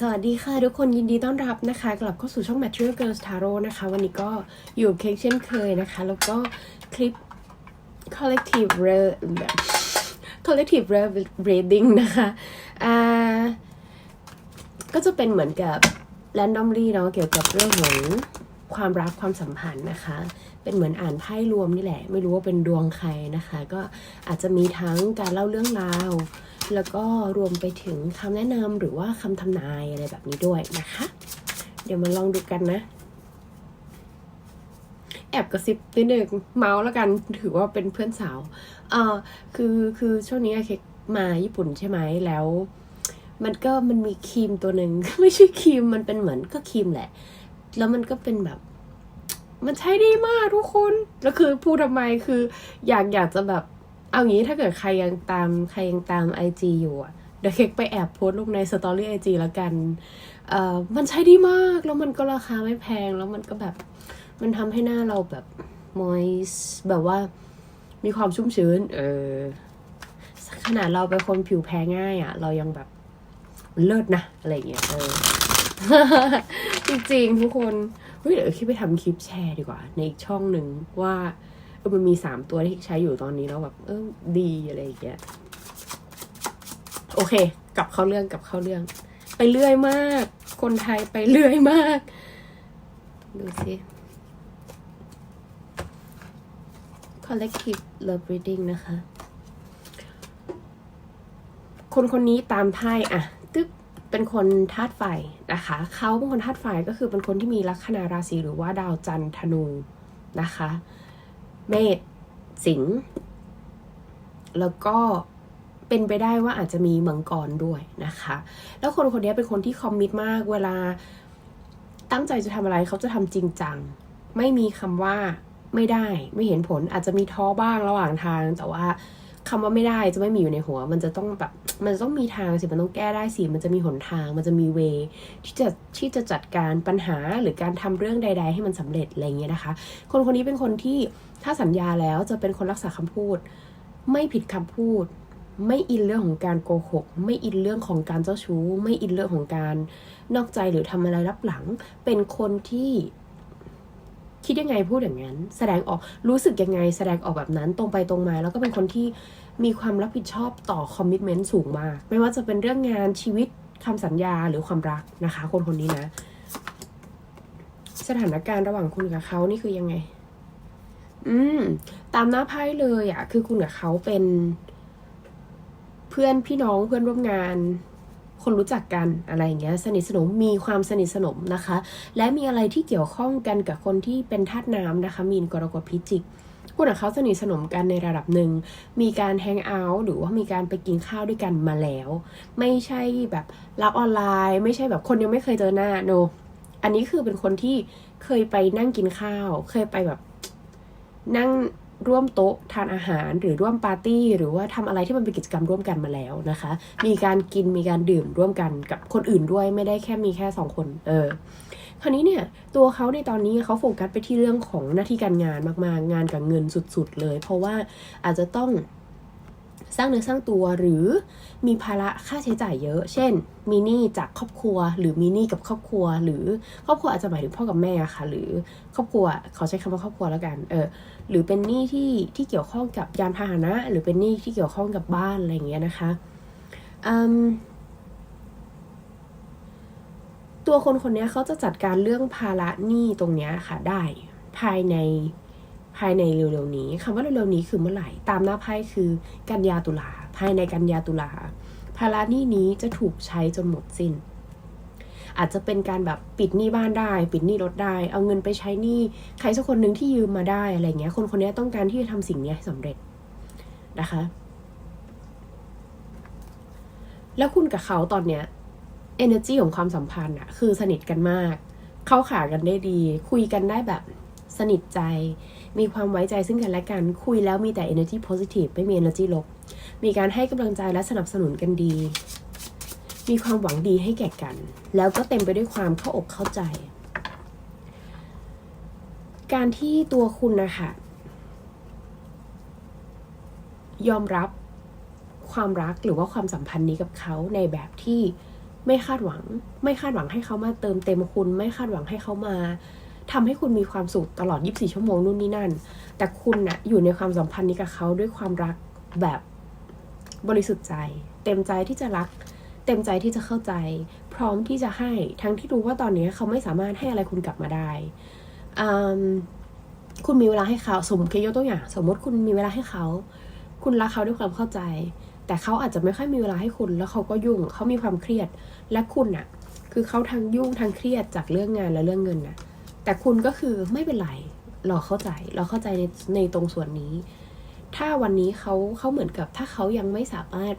สวัสดีค่ะทุกคนยินดีต้อนรับนะคะ กลับเข้าสู่ช่อง Material Girls Tarot นะคะ วันนี้ก็อยู่เค้กเช่นเคยนะคะ แล้วก็คลิป collective Re Collective Re Reading นะคะอ่าก็จะเป็นเหมือนกับ randomly เนาะเกี่ยวกับเรื่องของความรักความสัมพันธ์นะคะ เป็นเหมือนอ่านไพ่รวมนี่แหละ ไม่รู้ว่าเป็นดวงใครนะคะ ก็อาจจะมีทั้งการเล่าเรื่องราว แล้วก็รวมไปถึงคำแนะนำหรือว่าคำทำนายอะไรแบบนี้ด้วยนะคะ เดี๋ยวมาลองดูกันนะ แอบกระซิบนิดนึงเมาส์แล้วกันถือว่าเป็นเพื่อนสาวเออคือคือช่วงนี้อะเค้กมาญี่ปุ่นใช่ไหมแล้ว มันก็มันมีครีมตัวหนึ่งไม่ใช่ครีมมันเป็นเหมือนก็ครีมแหละ แล้วมันก็เป็นแบบมันใช้ดีมากทุกคน แล้วคือพูดทำไมคืออยากอยากจะแบบ เอางี้ถ้าเกิดใครยังตามใครยังตามไอจีอยู่อะเดี๋ยวเค้กไปแอบโพสต์ลงในสตอรี่ไอจีแล้วกันเอ่อมันใช้ดีมากแล้วมันก็ราคาไม่แพงแล้วมันก็แบบ มันทำให้หน้าเราแบบมอยแบบว่ามีความชุ่มชื้น เออ ขนาดเราเป็นคนผิวแพ้ง่ายอะเรายังแบบเลิศนะ อะไรเงี้ย เออ จริงๆ ทุกคนเฮ้ยเดี๋ยวคิดไปทำคลิปแชร์ดีกว่า ในอีกช่องหนึ่งว่า ออมันมีสามตัวที่ใช้อยู่ตอนนี้แล้วแบบเออดีอะไรอย่างเงี้ยโอเค กลับเข้าเรื่องกลับเข้าเรื่อง ไปเรื่อยมาก คนไทยไปเรื่อยมาก ดูสิ collective love reading นะคะ คนคนนี้ตามไพ่อะตึ๊บเป็นคนธาตุไฟนะคะ เขาเป็นคนธาตุไฟก็คือเป็นคนที่มีลัคนาราศีหรือว่าดาวจันทร์ธนูนะคะ เมษสิงห์แล้วก็เป็นไปได้ว่าอาจจะมีมังกรด้วยนะคะ แล้วคนคนนี้เป็นคนที่คอมมิตมากเวลาตั้งใจจะทำอะไรเขาจะทำจริงจัง ไม่มีคำว่าไม่ได้ไม่เห็นผลอาจจะมีท้อบ้างระหว่างทางแต่ว่า คำว่าไม่ได้จะไม่มีอยู่ในหัว มันจะต้องแบบมันจะต้องมีทางสิมันต้องแก้ได้สิมันจะมีหนทาง มันจะมีเวที่จะที่จะจัดการปัญหาหรือการทำเรื่องใด ๆ ให้มันสำเร็จอะไรเงี้ยนะคะ คนคนนี้เป็นคนที่ถ้าสัญญาแล้วจะเป็นคนรักษาคำพูด ไม่ผิดคำพูด ไม่อินเรื่องของการโกหก ไม่อินเรื่องของการเจ้าชู้ ไม่อินเรื่องของการนอกใจหรือทำอะไรรับหลัง เป็นคนที่ คิดยังไงพูดอย่างนั้น แสดงออกรู้สึกยังไง แสดงออกแบบนั้นตรงไปตรงมา แล้วก็เป็นคนที่มีความรับผิดชอบต่อคอมมิชเมนต์สูงมาก ไม่ว่าจะเป็นเรื่องงานชีวิตคำสัญญาหรือความรักนะคะ คนคนนี้นะ สถานการณ์ระหว่างคุณกับเขานี่คือยังไง อืม ตามหน้าไพ่เลยอะ่ะ คือคุณกับเขาเป็น เพื่อนพี่น้องเพื่อนร่วมงาน คนรู้จักกันอะไรอย่างเงี้ยสนิทสนมมีความสนิทสนมนะคะ และมีอะไรที่เกี่ยวข้องกันกับคนที่เป็นธาตุน้ำนะคะ มีนกรกฎพิจิกคุณกับเขาสนิทสนมกันในระดับหนึ่ง มีการแฮงเอาท์หรือว่ามีการไปกินข้าวด้วยกันมาแล้ว ไม่ใช่แบบรักออนไลน์ ไม่ใช่แบบคนยังไม่เคยเจอหน้าโนอันนี้คือเป็นคนที่เคยไปนั่งกินข้าว เคยไปแบบนั่ง ร่วมโต๊ะทานอาหารหรือร่วมปาร์ตี้ หรือว่าทำอะไรที่มันเป็นกิจกรรมร่วมกันมาแล้วนะคะ มีการกินมีการดื่มร่วมกันกับคนอื่นด้วยไม่ได้แค่มีแค่สองคน เออคราวนี้เนี่ยตัวเขาในตอนนี้เขาโฟกัสไปที่เรื่องของหน้าที่การงานมากๆ งานกับเงินสุดๆเลย เพราะว่าอาจจะต้อง สร้างเนื้อสร้างตัวหรือมีภาระค่าใช้จ่ายเยอะ เช่น มีหนี้จากครอบครัว หรือมีหนี้กับครอบครัว หรือครอบครัวอาจจะหมายถึงพ่อกับแม่อะค่ะ หรือครอบครัวขอใช้คำว่าครอบครัวแล้วกัน เออ หรือเป็นหนี้ที่ที่เกี่ยวข้องกับยานพาหนะ หรือเป็นหนี้ที่เกี่ยวข้องกับบ้านอะไรอย่างเงี้ยนะคะอืมตัวคนคนนี้เขาจะจัดการเรื่องภาระหนี้ตรงเนี้ยค่ะได้ภายใน ภายในเร็วๆนี้คำว่าเร็วๆนี้คือเมื่อไหร่ ตามหน้าไพ่คือกันยาตุลา ภายในกันยาตุลา ภาระหนี้นี้จะถูกใช้จนหมดสิ้น อาจจะเป็นการแบบปิดหนี้บ้านได้ ปิดหนี้รถได้ เอาเงินไปใช้หนี้ใครสักคนหนึ่งที่ยืมมาได้อะไรเงี้ย คนคนนี้ต้องการที่จะทำสิ่งนี้ให้สำเร็จนะคะ แล้วคุณกับเขาตอนเนี้ย energy ของความสัมพันธ์อะคือสนิทกันมาก เข้าขากันได้ดี คุยกันได้แบบ สนิทใจ มีความไว้ใจซึ่งกันและกัน คุยแล้วมีแต่ energy positive ไม่มี energy ลบ มีการให้กำลังใจและสนับสนุนกันดี มีความหวังดีให้แก่กัน แล้วก็เต็มไปด้วยความเข้าอกเข้าใจ การที่ตัวคุณนะคะยอมรับความรักหรือว่าความสัมพันธ์นี้กับเขาในแบบที่ไม่คาดหวัง ไม่คาดหวังให้เขามาเติมเต็มคุณ ไม่คาดหวังให้เขามา ทำให้คุณมีความสุขตลอด 24 ชั่วโมงนู่นนี่นั่น แต่คุณนะอยู่ในความสัมพันธ์นี้กับเขาด้วยความรักแบบบริสุทธิ์ใจ เต็มใจที่จะรัก เต็มใจที่จะเข้าใจ พร้อมที่จะให้ทั้งที่รู้ว่าตอนนี้เขาไม่สามารถให้อะไรคุณกลับมาได้คุณมีเวลาให้เขาสมมติยกตัวอย่างสมมติคุณมีเวลาให้เขา คุณรักเขาด้วยความเข้าใจ แต่เขาอาจจะไม่ค่อยมีเวลาให้คุณ แล้วเขาก็ยุ่งเขามีความเครียด และคุณน่ะ คือเขาทั้งยุ่งทั้งเครียดจากเรื่องงานและเรื่องเงินน่ะ แต่คุณก็คือไม่เป็นไรเราเข้าใจเราเข้าใจในในตรงส่วนนี้ ถ้าวันนี้เขาเขาเหมือนกับ ถ้าเขายังไม่สามารถ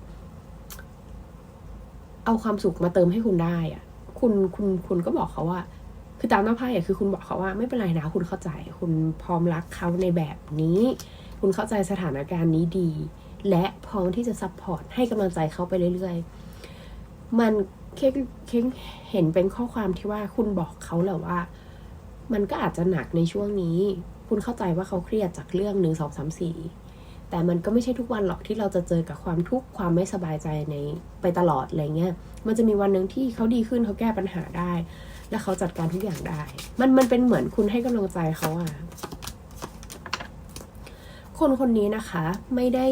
เอาความสุขมาเติมให้คุณได้อะคุณคุณคุณก็บอกเขาว่า คือตามหน้าไพ่อะคือคุณบอกเขาว่าไม่เป็นไรนะคุณเข้าใจ คุณพร้อมรักเขาในแบบนี้ คุณเข้าใจสถานการณ์นี้ดี และพร้อมที่จะซัพพอร์ตให้กำลังใจเขาไปเรื่อยๆ มันเค้กเค้กเห็นเป็นข้อความที่ว่าคุณบอกเขาแหละว่า มันก็อาจจะหนักในช่วงนี้ คุณเข้าใจว่าเขาเครียดจากเรื่องหนึ่งสองสามสี่แต่มันก็ไม่ใช่ทุกวันหรอกที่เราจะเจอกับความทุกข์ความไม่สบายใจในไปตลอดอะไรเงี้ย มันจะมีวันหนึ่งที่เขาดีขึ้นเขาแก้ปัญหาได้ และเขาจัดการทุกอย่างได้ มันมันเป็นเหมือนคุณให้กำลังใจเขาอะคนคนนี้นะคะไม่ได้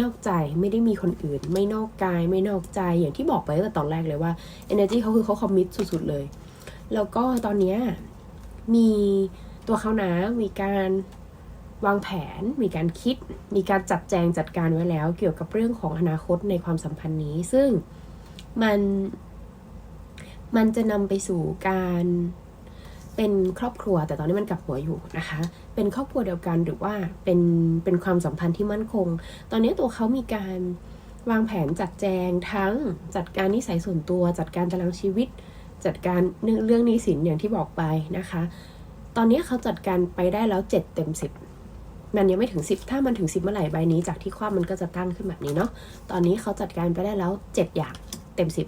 นอกใจไม่ได้มีคนอื่น ไม่นอกกาย ไม่นอกใจอย่างที่บอกไปตั้งแต่ตอนแรกเลยว่า energy เขาคือเขาคอมมิตสุดๆเลย แล้วก็ตอนเนี้ย มีตัวเขานะมีการวางแผน มีการคิด มีการจัดแจงจัดการไว้แล้ว เกี่ยวกับเรื่องของอนาคตในความสัมพันธ์นี้ ซึ่งมันมันจะนำไปสู่การเป็นครอบครัว แต่ตอนนี้มันกลับหัวอยู่นะคะ เป็นครอบครัวเดียวกันหรือว่าเป็นเป็นความสัมพันธ์ที่มั่นคง ตอนนี้ตัวเขามีการวางแผนจัดแจงทั้งจัดการนิสัยส่วนตัว จัดการตารางชีวิต จัดการเรื่องหนี้สินอย่างที่บอกไปนะคะ ตอนนี้เขาจัดการไปได้แล้วเจ็ดเต็มสิบมันยังไม่ถึงสิบถ้ามันถึงสิบเมื่อไหร่ใบนี้จากที่คว่ำมันก็จะตั้งขึ้นแบบนี้เนาะ ตอนนี้เขาจัดการไปได้แล้วเจ็ดอย่างเต็มสิบ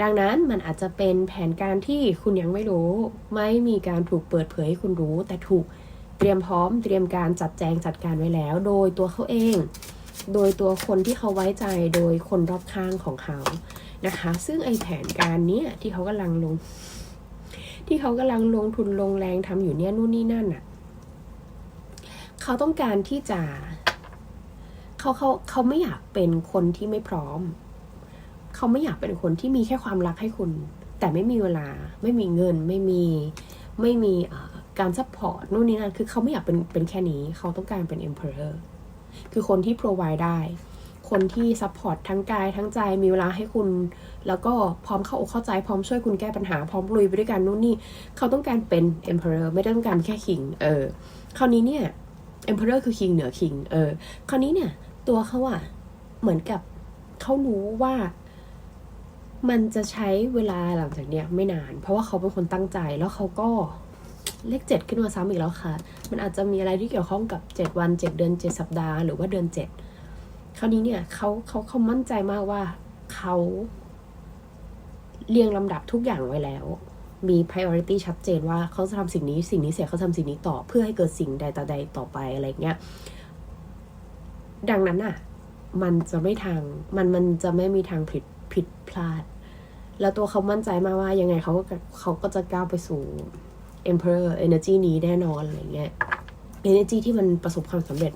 ดังนั้นมันอาจจะเป็นแผนการที่คุณยังไม่รู้ ไม่มีการถูกเปิดเผยให้คุณรู้ แต่ถูกเตรียมพร้อมเตรียมการจัดแจงจัดการไว้แล้ว โดยตัวเขาเอง โดยตัวคนที่เขาไว้ใจโดยคนรอบข้างของเขา นะคะ ซึ่งไอแผนการนี้ที่เขากำลังลง ที่เขากำลังลงทุนลงแรงทำอยู่เนี่ยนู่นนี่นั่นอะเขาต้องการที่จะเขาเขาเขาไม่อยากเป็นคนที่ไม่พร้อม เขาไม่อยากเป็นคนที่มีแค่ความรักให้คุณ แต่ไม่มีเวลา ไม่มีเงิน ไม่มี ไม่มีการซัพพอร์ตนู่นนี่นั่น คือเขาไม่อยากเป็นเป็นแค่นี้ เขาต้องการเป็น emperor คือคนที่ provide ได้ คนที่ซัพพอร์ตทั้งกายทั้งใจมีเวลาให้คุณ แล้วก็พร้อมเข้าอกเข้าใจพร้อมช่วยคุณแก้ปัญหาพร้อมลุยไปด้วยกันนู่นนี่ เขาต้องการเป็น emperor ไม่ได้ต้องการแค่ king เออคราวนี้เนี่ย emperor คือ king เหนือ king เออคราวนี้เนี่ย ตัวเขาอะเหมือนกับเขารู้ว่ามันจะใช้เวลาหลังจากเนี้ยไม่นาน เพราะว่าเขาเป็นคนตั้งใจแล้วเขาก็เลขเจ็ดขึ้นมาซ้ำอีกแล้วค่ะ มันอาจจะมีอะไรที่เกี่ยวข้องกับเจ็ดวันเจ็ดเดือนเจ็ดสัปดาห์ หรือว่าเดือนเจ็ด คราวนี้เนี่ยเขาเขาเขามั่นใจมากว่าเขาเรียงลำดับทุกอย่างไว้แล้ว มี priority ชัดเจนว่าเขาจะทำสิ่งนี้สิ่งนี้เสร็จเขาทำสิ่งนี้ต่อเพื่อให้เกิดสิ่งใดต่อใดต่อไปอะไรเงี้ย ดังนั้นอะ มันจะไม่ทางมันมันจะไม่มีทางผิดผิดพลาด แล้วตัวเขามั่นใจมากว่ายังไงเขาก็เขาก็จะก้าวไปสู่ emperor energy นี้แน่นอนอะไรเงี้ย energy ที่มันประสบความสำเร็จ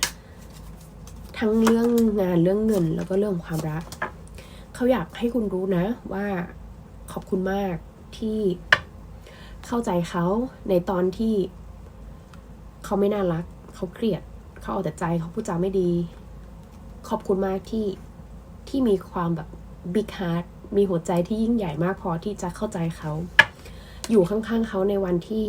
ทั้งเรื่องงานเรื่องเงิน แล้วก็เรื่องความรัก เขาอยากให้คุณรู้นะว่าขอบคุณมากที่เข้าใจเขาในตอนที่เขาไม่น่ารัก เขาเครียด เขาเอาแต่ใจเขาพูดจาไม่ดี ขอบคุณมากที่ที่มีความแบบ big heart มีหัวใจที่ยิ่งใหญ่มากพอที่จะเข้าใจเขา อยู่ข้างๆเขาในวันที่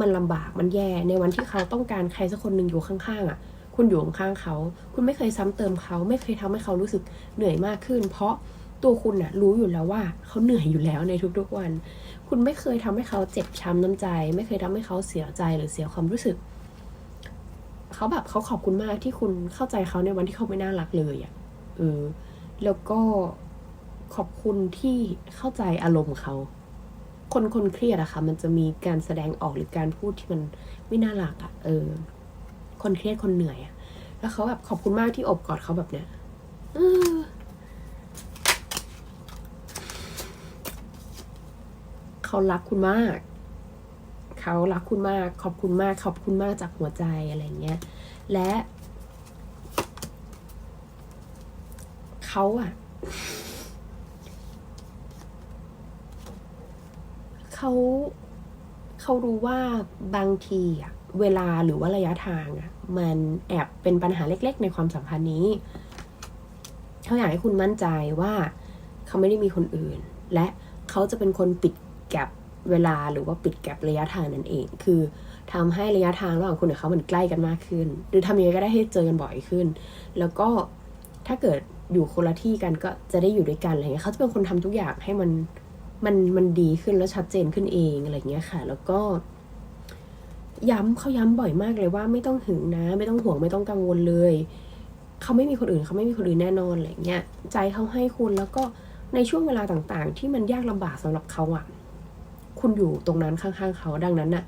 มันลำบากมันแย่ในวันที่เขาต้องการใครสักคนหนึ่งอยู่ข้างๆอะ คุณอยู่ข้างเขา คุณไม่เคยซ้ำเติมเขา ไม่เคยทำให้เขารู้สึกเหนื่อยมากขึ้น เพราะตัวคุณน่ะรู้อยู่แล้วว่าเขาเหนื่อยอยู่แล้วในทุกๆวัน คุณไม่เคยทำให้เขาเจ็บช้ำน้ำใจ ไม่เคยทำให้เขาเสียใจหรือเสียความรู้สึก เขาแบบเขาขอบคุณมากที่คุณเข้าใจเขาในวันที่เขาไม่น่ารักเลยอะเออแล้วก็ขอบคุณที่เข้าใจอารมณ์เขา คนคนเครียดอะค่ะ มันจะมีการแสดงออกหรือการพูดที่มันไม่น่ารักอะเออ คนเครียดคนเหนื่อยอะแล้วเขาแบบขอบคุณมากที่อบกอดเขาแบบเนี้ยเขารักคุณมาก เขารักคุณมาก ขอบคุณมาก ขอบคุณมากจากหัวใจอะไรเงี้ย และเขาอะเขาเขารู้ว่าบางทีอะ เวลาหรือว่าระยะทางอะมันแอบเป็นปัญหาเล็กๆ ในความสัมพันธ์นี้เขาอยากให้คุณมั่นใจว่าเขาไม่ได้มีคนอื่น และเขาจะเป็นคนปิดแกลบเวลาหรือว่าปิดแกลบระยะทางนั่นเอง คือทำให้ระยะทางระหว่างคุณกับเขามันใกล้กันมากขึ้น หรือทำยังไงก็ได้ให้เจอกันบ่อยขึ้น แล้วก็ถ้าเกิดอยู่คนละที่กันก็จะได้อยู่ด้วยกันอะไรเงี้ยเขาจะเป็นคนทำทุกอย่างให้มันมันมันดีขึ้นแล้วชัดเจนขึ้นเองอะไรเงี้ยค่ะ แล้วก็ ย้ำเขาย้ำบ่อยมากเลยว่าไม่ต้องหึงนะ ไม่ต้องห่วงไม่ต้องกังวลเลย เขาไม่มีคนอื่นเขาไม่มีคนอื่นแน่นอนอะไรเงี้ยใจเขาให้คุณแล้วก็ในช่วงเวลาต่างๆ ที่มันยากลำบากสำหรับเขาอะคุณอยู่ตรงนั้นข้างๆเขาดังนั้นน่ะ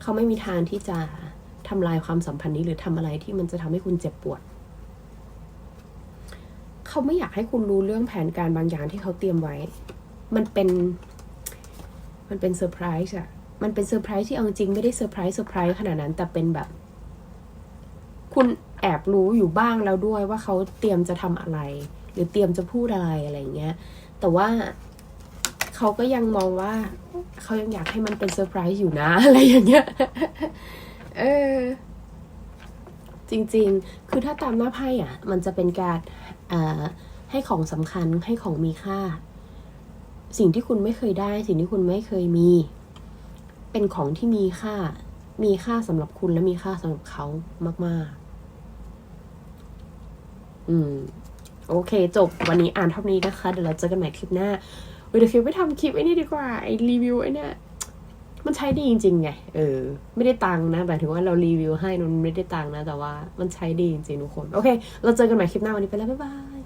เขาไม่มีทางที่จะทำลายความสัมพันธ์นี้หรือทำอะไรที่มันจะทำให้คุณเจ็บปวด เขาไม่อยากให้คุณรู้เรื่องแผนการบางอย่างที่เขาเตรียมไว้ มันเป็น มันเป็นเซอร์ไพรส์อะ มันเป็นเซอร์ไพรส์ที่เอาจริงไม่ได้เซอร์ไพรส์เซอร์ไพรส์ขนาดนั้น แต่เป็นแบบ คุณแอบรู้อยู่บ้างแล้วด้วยว่าเขาเตรียมจะทำอะไร หรือเตรียมจะพูดอะไรอะไรเงี้ย แต่ว่าเขาก็ยังมองว่าเขายังอยากให้มันเป็นเซอร์ไพรส์อยู่นะ อะไรอย่างเงี้ยเออจริงๆ คือถ้าตามหน้าไพ่อะ มันจะเป็นการอ่าให้ของสำคัญให้ของมีค่า สิ่งที่คุณไม่เคยได้ สิ่งที่คุณไม่เคยมี เป็นของที่มีค่า มีค่าสำหรับคุณและมีค่าสำหรับเขามาก ๆ อืม โอเค จบวันนี้อ่านเท่านี้นะคะ เดี๋ยวเราเจอกันใหม่คลิปหน้าเดี๋ยวฟิวไปทำคลิปไอ้นี่ดีกว่า ไอ้รีวิวไอ้เนี่ยมันใช้ดีจริงๆไง เออ ไม่ได้ตังค์นะหมายถึงว่าเรารีวิวให้มันไม่ได้ตังค์นะ แต่ว่ามันใช้ดีจริงๆทุกคน โอเค เราเจอกันใหม่คลิปหน้าวันนี้ไปแล้ว บ๊ายบาย